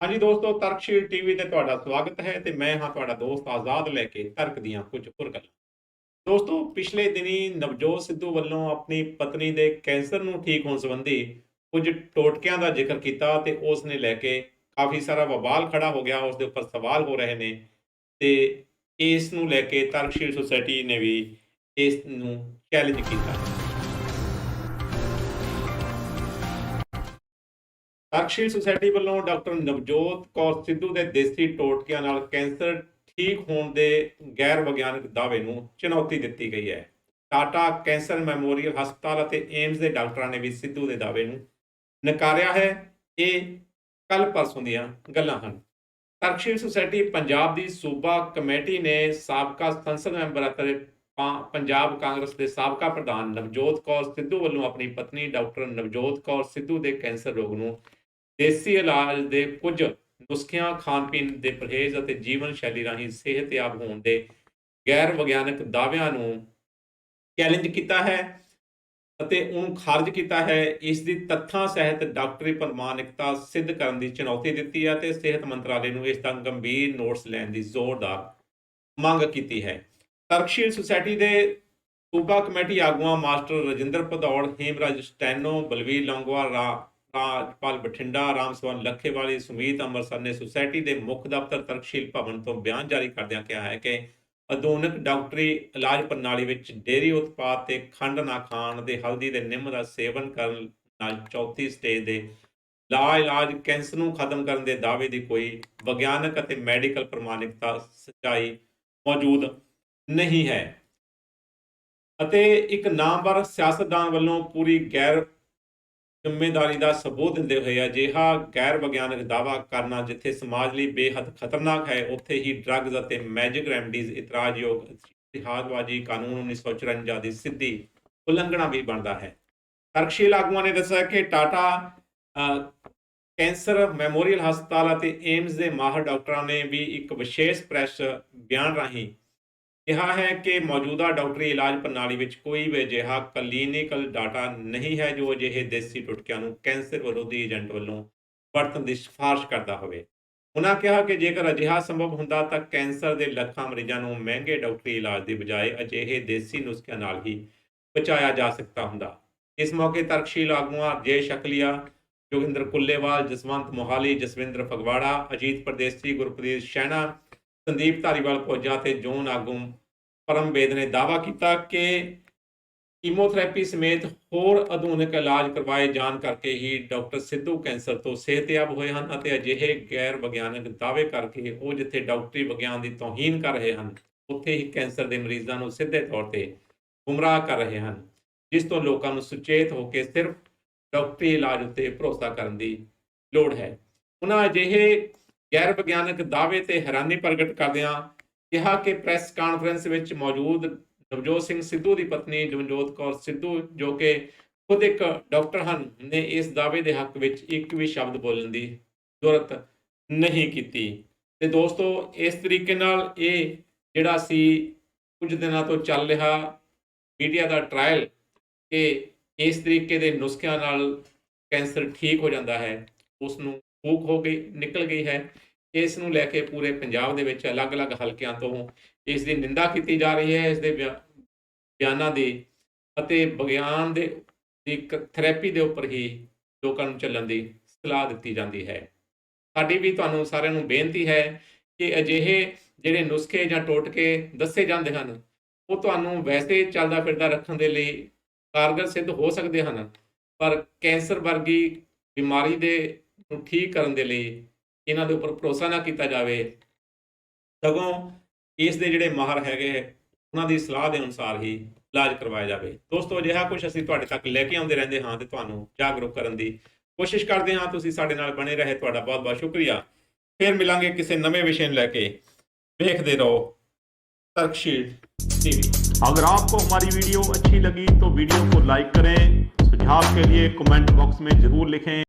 ਹਾਂਜੀ ਦੋਸਤੋ, ਤਰਕਸ਼ੀਲ ਟੀਵੀ ਤੇ ਤੁਹਾਡਾ ਸਵਾਗਤ ਹੈ ਤੇ ਮੈਂ ਹਾਂ ਤੁਹਾਡਾ ਦੋਸਤ ਆਜ਼ਾਦ ਲੈ ਕੇ ਤਰਕ ਦੀਆਂ ਕੁਝ ਹੋਰ ਗੱਲਾਂ। ਦੋਸਤੋ, ਪਿਛਲੇ ਦਿਨੀ ਨਵਜੋਤ ਸਿੱਧੂ ਵੱਲੋਂ ਆਪਣੀ ਪਤਨੀ ਦੇ ਕੈਂਸਰ ਨੂੰ ਠੀਕ ਹੋਣ ਸੰਬੰਧੀ ਕੁਝ ਟੋਟਕਿਆਂ ਦਾ ਜ਼ਿਕਰ ਕੀਤਾ ਤੇ ਉਸ ਨੇ ਲੈ ਕੇ ਕਾਫੀ ਸਾਰਾ ਬਵਾਲ ਖੜਾ ਹੋ ਗਿਆ, ਉਸ ਦੇ ਉੱਪਰ ਸਵਾਲ ਹੋ ਰਹੇ ਨੇ ਤੇ ਇਸ ਨੂੰ ਲੈ ਕੇ ਤਰਕਸ਼ੀਲ ਸੁਸਾਇਟੀ ਨੇ ਵੀ ਇਸ ਨੂੰ ਚੈਲੰਜ ਕੀਤਾ। ਤਰਕਸ਼ੀਲ ਸੁਸਾਇਟੀ ਵੱਲੋਂ ਡਾਕਟਰ ਨਵਜੋਤ ਕੌਰ ਸਿੱਧੂ ਦੇ ਦੇਸੀ ਟੋਟਕਿਆਂ ਨਾਲ ਕੈਂਸਰ ਠੀਕ ਹੋਣ ਦੇ ਗੈਰ ਵਿਗਿਆਨਕ ਦਾਅਵੇ ਨੂੰ ਚੁਣੌਤੀ ਦਿੱਤੀ ਗਈ ਹੈ। ਟਾਟਾ ਕੈਂਸਰ ਮੈਮੋਰੀਅਲ ਹਸਪਤਾਲ ਅਤੇ ਏਮਸ ਦੇ ਡਾਕਟਰਾਂ ਨੇ ਵੀ ਸਿੱਧੂ ਦੇ ਦਾਅਵੇ ਨੂੰ ਨਕਾਰਿਆ ਹੈ। ਇਹ ਕੱਲ ਪਰਸੋਂ ਦੀਆਂ ਗੱਲਾਂ ਹਨ। ਤਰਕਸ਼ੀਲ ਸੁਸਾਇਟੀ ਪੰਜਾਬ ਦੀ ਸੂਬਾ ਕਮੇਟੀ ਨੇ ਸਾਬਕਾ ਸੰਸਦ ਮੈਂਬਰ ਅਤੇ ਪੰਜਾਬ ਕਾਂਗਰਸ ਦੇ ਸਾਬਕਾ ਪ੍ਰਧਾਨ ਨਵਜੋਤ ਕੌਰ ਸਿੱਧੂ ਵੱਲੋਂ ਆਪਣੀ ਪਤਨੀ ਡਾਕਟਰ ਨਵਜੋਤ ਕੌਰ ਸਿੱਧੂ ਦੇ ਕੈਂਸਰ ਰੋਗ ਨੂੰ ਦੇਸੀ ਇਲਾਜ ਦੇ ਕੁਝ ਨੁਸਖਿਆਂ ਖਾਣ ਪੀਣ ਦੇ ਪਰਹੇਜ਼ ਅਤੇ ਜੀਵਨ ਸ਼ੈਲੀ ਰਾਹੀਂ ਸਿਹਤਯਾਬ ਹੋਣ ਦੇ ਗੈਰ ਵਿਗਿਆਨਕ ਦਾਅਵਿਆਂ ਨੂੰ ਚੈਲੰਜ ਕੀਤਾ ਹੈ ਅਤੇ ਉਹਨੂੰ ਖਾਰਜ ਕੀਤਾ ਹੈ। ਇਸ ਦੀ ਤੱਥਾਂ ਸਹਿਤ ਡਾਕਟਰੀ ਪ੍ਰਮਾਣਿਕਤਾ ਸਿੱਧ ਕਰਨ ਦੀ ਚੁਣੌਤੀ ਦਿੱਤੀ ਹੈ ਤੇ ਸਿਹਤ ਮੰਤਰਾਲੇ ਨੂੰ ਇਸ ਦਾ ਗੰਭੀਰ ਨੋਟਸ ਲੈਣ ਦੀ ਜ਼ੋਰਦਾਰ ਮੰਗ ਕੀਤੀ ਹੈ। ਤਰਕਸ਼ੀਲ ਸੁਸਾਇਟੀ ਦੇ ਸੂਬਾ ਕਮੇਟੀ ਆਗੂਆਂ ਮਾਸਟਰ ਰਜਿੰਦਰ ਭਦੌੜ, ਹੇਮਰਾਜ ਸਟੈਨੋ, ਬਲਵੀਰ ਲੌਂਗੋਵਾਲ, ਰਾ ਰਾਜਪਾਲ ਬਠਿੰਡਾ ਰਾਮਸਵਨ ਲੱਖੇਵਾਲੀ, ਸੁਮੀਤ ਅੰਮ੍ਰਿਤਸਰ ਨੇ ਸੁਸਾਇਟੀ ਦੇ ਮੁੱਖ ਦਫ਼ਤਰ ਤਰਕਸ਼ੀਲ ਭਵਨ ਤੋਂ ਬਿਆਨ ਜਾਰੀ ਕਰਦਿਆਂ ਕਿਹਾ ਹੈ ਕਿ ਆਧੁਨਿਕ ਡਾਕਟਰੀ ਇਲਾਜ ਪ੍ਰਣਾਲੀ ਵਿੱਚ ਡੇਅਰੀ ਉਤਪਾਦ ਤੇ ਖੰਡ ਨਾ ਖਾਣ ਦੇ ਹਲਦੀ ਦੇ ਨਿੰਮ ਦਾ ਸੇਵਨ ਕਰਨ ਨਾਲ ਚੌਥੀ ਸਟੇਜ ਦੇ ਲਾ ਇਲਾਜ ਕੈਂਸਰ ਨੂੰ ਖਤਮ ਕਰਨ ਦੇ ਦਾਅਵੇ ਦੀ ਕੋਈ ਵਿਗਿਆਨਕ ਅਤੇ ਮੈਡੀਕਲ ਪ੍ਰਮਾਣਿਕਤਾ ਸੱਚਾਈ ਮੌਜੂਦ ਨਹੀਂ ਹੈ। ਅਤੇ ਇੱਕ ਨਾਮਵਰ ਸਿਆਸਤਦਾਨ ਵੱਲੋਂ ਪੂਰੀ ਗੈਰ ਜ਼ਿੰਮੇਵਾਰੀ ਦਾ ਸਬੂਤ ਦਿੰਦੇ ਹੋਏ ਅਜਿਹਾ ਗੈਰ ਵਿਗਿਆਨਕ ਦਾਵਾ ਕਰਨਾ ਜਿੱਥੇ ਸਮਾਜ ਲਈ ਬੇਹੱਦ ਖਤਰਨਾਕ ਹੈ, ਉੱਥੇ ਹੀ ਡਰੱਗਜ਼ ਅਤੇ ਮੈਜਿਕ ਰੈਮਡੀਜ਼ ਇਤਰਾਜ਼ਯੋਗ ਇਤਿਹਾਸਵਾਦੀ ਕਾਨੂੰਨ 1954 ਦੀ ਸਿੱਧੀ ਉਲੰਘਣਾ ਵੀ ਬਣਦਾ ਹੈ। ਤਰਕਸ਼ੀਲ ਆਗੂਆਂ ਨੇ ਦੱਸਿਆ ਕਿ ਟਾਟਾ ਕੈਂਸਰ ਮੈਮੋਰੀਅਲ ਹਸਪਤਾਲ ਅਤੇ ਏਮਸ ਦੇ ਮਾਹਰ ਡਾਕਟਰਾਂ ਨੇ ਵੀ ਇੱਕ ਵਿਸ਼ੇਸ਼ ਪ੍ਰੈਸ ਬਿਆਨ ਰਾਹੀਂ ਕਿਹਾ ਹੈ ਕਿ ਮੌਜੂਦਾ ਡਾਕਟਰੀ ਇਲਾਜ ਪ੍ਰਣਾਲੀ ਵਿੱਚ ਕੋਈ ਵੀ ਅਜਿਹਾ ਕਲੀਨਿਕਲ ਡਾਟਾ ਨਹੀਂ ਹੈ ਜੋ ਅਜਿਹੇ ਦੇਸੀ ਟੁਟਕਿਆਂ ਨੂੰ ਕੈਂਸਰ ਵਿਰੋਧੀ ਏਜੰਟ ਵੱਲੋਂ ਵਰਤਣ ਦੀ ਸਿਫਾਰਿਸ਼ ਕਰਦਾ ਹੋਵੇ। ਉਹਨਾਂ ਕਿਹਾ ਕਿ ਜੇਕਰ ਅਜਿਹਾ ਸੰਭਵ ਹੁੰਦਾ ਤਾਂ ਕੈਂਸਰ ਦੇ ਲੱਖਾਂ ਮਰੀਜ਼ਾਂ ਨੂੰ ਮਹਿੰਗੇ ਡਾਕਟਰੀ ਇਲਾਜ ਦੀ ਬਜਾਏ ਅਜਿਹੇ ਦੇਸੀ ਨੁਸਖਿਆਂ ਨਾਲ ਹੀ ਬਚਾਇਆ ਜਾ ਸਕਦਾ ਹੁੰਦਾ। ਇਸ ਮੌਕੇ ਤਰਕਸ਼ੀਲ ਆਗੂਆਂ ਜੇ ਸ਼ਕਲੀਆ, ਜੋਗਿੰਦਰ ਕੁੱਲੇਵਾਲ, ਜਸਵੰਤ ਮੋਹਾਲੀ, ਜਸਵਿੰਦਰ ਫਗਵਾੜਾ, ਅਜੀਤ ਪ੍ਰਦੇਸੀ ਗੁਰਪ੍ਰੀਤ ਸ਼ੈਣਾ ਸੰਦੀਪ ਧਾਰੀਵਾਲ ਪੋਜਾ ਤੇ ਜੋਨ ਆਗੂ ਪਰਮਵੇਦ ਨੇ ਦਾਅਵਾ ਕੀਤਾ ਕਿ ਕੀਮੋਥੈਰੇਪੀ ਸਮੇਤ ਹੋਰ ਆਧੁਨਿਕ ਇਲਾਜ ਕਰਵਾਏ ਜਾਣ ਕਰਕੇ ਹੀ ਡਾਕਟਰ ਸਿੱਧੂ ਕੈਂਸਰ ਤੋਂ ਸਿਹਤਯਾਬ ਹੋਏ ਹਨ ਅਤੇ ਅਜਿਹੇ ਗੈਰ ਵਿਗਿਆਨਕ ਦਾਅਵੇ ਕਰਕੇ ਉਹ ਜਿੱਥੇ ਡਾਕਟਰੀ ਵਿਗਿਆਨ ਦੀ ਤੋਹੀਨ ਕਰ ਰਹੇ ਹਨ, ਉੱਥੇ ਹੀ ਕੈਂਸਰ ਦੇ ਮਰੀਜ਼ਾਂ ਨੂੰ ਸਿੱਧੇ ਤੌਰ ਤੇ ਗੁੰਮਰਾਹ ਕਰ ਰਹੇ ਹਨ, ਜਿਸ ਤੋਂ ਲੋਕਾਂ ਨੂੰ ਸੁਚੇਤ ਹੋ ਕੇ ਸਿਰਫ ਡਾਕਟਰੀ ਇਲਾਜ ਉੱਤੇ ਭਰੋਸਾ ਕਰਨ ਦੀ ਲੋੜ ਹੈ। ਉਹਨਾਂ ਅਜਿਹੇ ਗੈਰ ਵਿਗਿਆਨਕ ਦਾਅਵੇ ਤੇ ਹੈਰਾਨੀ ਪ੍ਰਗਟ ਕਰਦਿਆਂ ਕਿਹਾ ਕਿ ਪ੍ਰੈਸ ਕਾਨਫਰੰਸ ਵਿੱਚ ਮੌਜੂਦ ਨਵਜੋਤ ਸਿੰਘ ਸਿੱਧੂ ਦੀ ਪਤਨੀ ਜਵਨਜੋਤ ਕੌਰ ਸਿੱਧੂ, ਜੋ ਕਿ ਖੁਦ ਇੱਕ ਡਾਕਟਰ ਹਨ, ਨੇ ਇਸ ਦਾਅਵੇ ਦੇ ਹੱਕ ਵਿੱਚ ਇੱਕ ਵੀ ਸ਼ਬਦ ਬੋਲਣ ਦੀ ਜ਼ਰੂਰਤ ਨਹੀਂ ਕੀਤੀ। ਤੇ ਦੋਸਤੋ, ਇਸ ਤਰੀਕੇ ਨਾਲ ਇਹ ਜਿਹੜਾ ਸੀ ਕੁਝ ਦਿਨਾਂ ਤੋਂ ਚੱਲ ਰਿਹਾ ਮੀਡੀਆ ਦਾ ਟ੍ਰਾਇਲ ਕਿ ਇਸ ਤਰੀਕੇ ਦੇ ਨੁਸਖਿਆਂ ਨਾਲ ਕੈਂਸਰ ਠੀਕ ਹੋ ਜਾਂਦਾ ਹੈ, ਉਸ ਨੂੰ ਫੂਕ ਹੋ ਗਈ, ਨਿਕਲ ਗਈ ਹੈ। ਇਸ ਨੂੰ ਲੈ ਕੇ ਪੂਰੇ ਪੰਜਾਬ ਦੇ ਵਿੱਚ ਅਲੱਗ-ਅਲੱਗ ਹਲਕਿਆਂ ਤੋਂ ਇਸ ਦੀ ਨਿੰਦਾ ਕੀਤੀ ਜਾ ਰਹੀ ਹੈ, ਇਸ ਦੇ ਬਿਆਨਾਂ ਦੀ ਅਤੇ ਵਿਗਿਆਨ ਦੇ, ਦੀ ਥੈਰੇਪੀ ਦੇ ਉੱਪਰ ਹੀ ਲੋਕਾਂ ਨੂੰ ਚੱਲਣ ਦੀ ਸਲਾਹ ਦਿੱਤੀ ਜਾਂਦੀ ਹੈ। ਸਾਡੀ ਵੀ ਤੁਹਾਨੂੰ ਸਾਰਿਆਂ ਨੂੰ ਬੇਨਤੀ ਹੈ ਕਿ ਅਜਿਹੇ ਜਿਹੜੇ ਨੁਸਖੇ ਜਾਂ ਟੋਟਕੇ ਦੱਸੇ ਜਾਂਦੇ ਹਨ, ਉਹ ਤੁਹਾਨੂੰ ਵੈਸੇ ਚੱਲਦਾ ਫਿਰਦਾ ਰੱਖਣ ਦੇ ਲਈ ਕਾਰਗਰ ਸਿੱਧ ਹੋ ਸਕਦੇ ਹਨ, ਪਰ ਕੈਂਸਰ ਵਰਗੀ ਬਿਮਾਰੀ ਦੇ ਨੂੰ ਠੀਕ ਕਰਨ ਦੇ ਲਈ ਇਹਨਾਂ ਦੇ ਉੱਪਰ ਭਰੋਸਾ ਨਾ ਕੀਤਾ ਜਾਵੇ ਸਗੋਂ ਇਸ ਦੇ ਜਿਹੜੇ ਮਾਹਰ ਹੈਗੇ ਹੈ, ਉਹਨਾਂ ਦੀ ਸਲਾਹ ਦੇ ਅਨੁਸਾਰ ਹੀ ਇਲਾਜ ਕਰਵਾਇਆ ਜਾਵੇ ਦੋਸਤੋ ਅਜਿਹਾ ਕੁਝ ਅਸੀਂ ਤੁਹਾਡੇ ਤੱਕ ਲੈ ਕੇ ਆਉਂਦੇ ਰਹਿੰਦੇ ਹਾਂ ਤੇ ਤੁਹਾਨੂੰ ਜਾਗਰੂਕ ਕਰਨ ਦੀ ਕੋਸ਼ਿਸ਼ ਕਰਦੇ ਹਾਂ ਤੁਸੀਂ ਸਾਡੇ ਨਾਲ ਬਣੇ ਰਹੇ ਤੁਹਾਡਾ ਬਹੁਤ ਬਹੁਤ ਸ਼ੁਕਰੀਆ ਫਿਰ ਮਿਲਾਂਗੇ ਕਿਸੇ ਨਵੇਂ ਵਿਸ਼ੇ ਨੂੰ ਲੈ ਕੇ ਵੇਖਦੇ ਰਹੋ ਤਰਕਸ਼ੀਲ ਟੀਵੀ अगर आपको हमारी वीडियो अच्छी लगी तो वीडियो को लाइक करें सुझाव के लिए कमेंट बॉक्स में जरूर लिखें